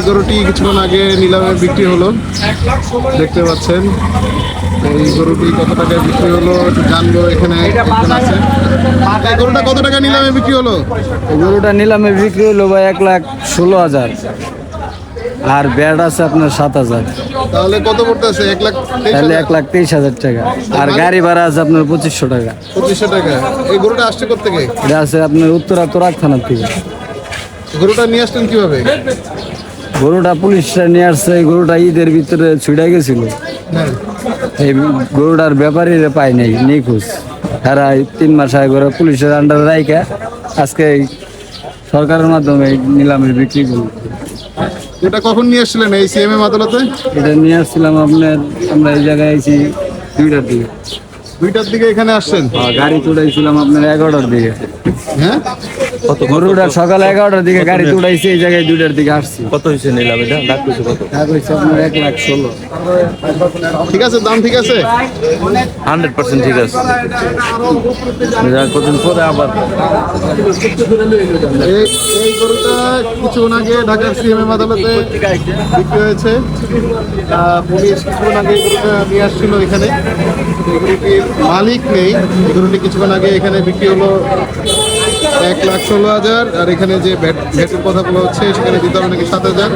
এই গরুটি কিছুক্ষণ আগে নিলামে বিক্রি হলো। দেখতে পাচ্ছেন। এই গরুটি কত টাকায় বিক্রি হলো একটু জানব এখানে আছে। এই গরুটা কত টাকা নিলামে বিক্রি হলো? গরুটা নিলামে বিক্রি হলো বা এক লাখ ষোলো হাজার। আর ব্যাড আছে আপনার সাত হাজার। তাহলে কত পড়তেছে এক লাখ তাহলে এক লাখ তেইশ হাজার টাকা। আর গাড়ি ভাড়া আছে আপনার পঁচিশশো টাকা। পঁচিশশো টাকা। এই গরুটা আসছে থেকে এটা আছে আপনার উত্তরা তোরাক থানার থেকে। গরুটা নিয়ে আসলেন কীভাবে? গরুটা পুলিশরা নিয়ে আসছে গরুটা ঈদের ভিতরে ছুটে গেছিল। এই গরুটার ব্যাপারীরা পাই নাই নিখোঁজ। তারা তিন মাস আগে করে পুলিশের আন্ডারে রাইখা আজকে সরকারের মাধ্যমে নিলামে বিক্রি করল। এটা কখন নিয়ে আসছিলেন এই সিএমএম আদালতে এটা নিয়ে আসছিলাম আপনার আমরা এই জায়গায় আইছি দুইটার দিকে। দুইটার দিকে এখানে আসছেন? গাড়ি তুলাইছিলাম আপনার এগারোটার দিকে। হ্যাঁ? গরুটা সকাল এগারোটার দিকে গাড়ি তুলাইছি এই জায়গায় দুইটার দিকে আসছি। কত হয়েছে নিলাম এটা? কইছে কত? টাকা হচ্ছে আপনার এক লাখ ষোলো। ঠিক আছে দাম ঠিক আছে? হান্ড্রেড পার্সেন্ট ঠিক আছে। যা কদিন পরে আবার। এই গরুটা কিছুক্ষণ আগে ঢাকার সিএমএম আদালতে বিক্রি হয়েছে। পুলিশ কিছুক্ষণ আগে নিয়ে আসছিল এখানে। গরুটির মালিক নেই। গরুটি কিছুক্ষণ আগে এখানে বিক্রি হলো এক লাখ ষোলো হাজার, আর এখানে যে ভ্যাটের কথা বলা হচ্ছে, সেখানে দিতে হবে নাকি সাত হাজার।